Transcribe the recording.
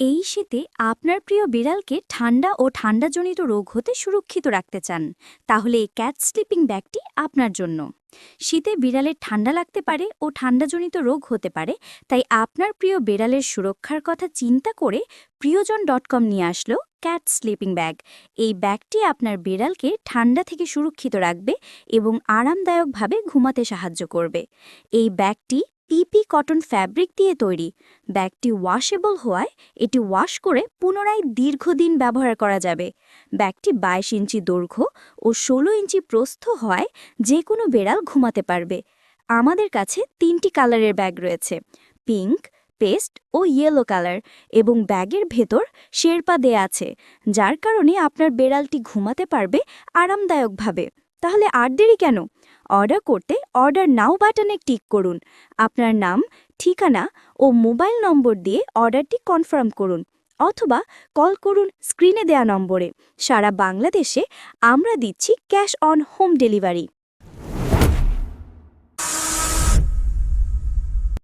এই শীতে আপনার প্রিয় বিড়ালকে ঠান্ডা ও ঠান্ডাজনিত রোগ হতে সুরক্ষিত রাখতে চান, তাহলে এই ক্যাট স্লিপিং ব্যাগটি আপনার জন্য। শীতে বিড়ালের ঠান্ডা লাগতে পারে ও ঠান্ডাজনিত রোগ হতে পারে, তাই আপনার প্রিয় বিড়ালের সুরক্ষার কথা চিন্তা করে প্রিয়জন ডট কম নিয়ে আসলো ক্যাট স্লিপিং ব্যাগ এই ব্যাগটি আপনার বিড়ালকে ঠান্ডা থেকে সুরক্ষিত রাখবে এবং আরামদায়কভাবে ঘুমাতে সাহায্য করবে। এই ব্যাগটি পিপি কটন ফ্যাব্রিক দিয়ে তৈরি। ব্যাগটি ওয়াশেবল হওয়ায় এটি ওয়াশ করে পুনরায় দীর্ঘদিন ব্যবহার করা যাবে। ব্যাগটি বাইশ ইঞ্চি দৈর্ঘ্য ও ষোলো ইঞ্চি প্রস্থ হওয়ায় যে কোনো বেড়াল ঘুমাতে পারবে। আমাদের কাছে তিনটি কালারের ব্যাগ রয়েছে, পিঙ্ক, পেস্ট ও ইয়েলো কালার এবং ব্যাগের ভেতর শেরপা দেয়া আছে, যার কারণে আপনার বেড়ালটি ঘুমাতে পারবে আরামদায়কভাবে। তাহলে আর দেরি কেন? অর্ডার করতে অর্ডার নাও বাটনে টিক করুন। আপনার নাম, ঠিকানা ও মোবাইল নম্বর দিয়ে অর্ডারটি কনফার্ম করুন অথবা কল করুন স্ক্রিনে দেয়া নম্বরে। সারা বাংলাদেশে আমরা দিচ্ছি ক্যাশ অন হোম ডেলিভারি।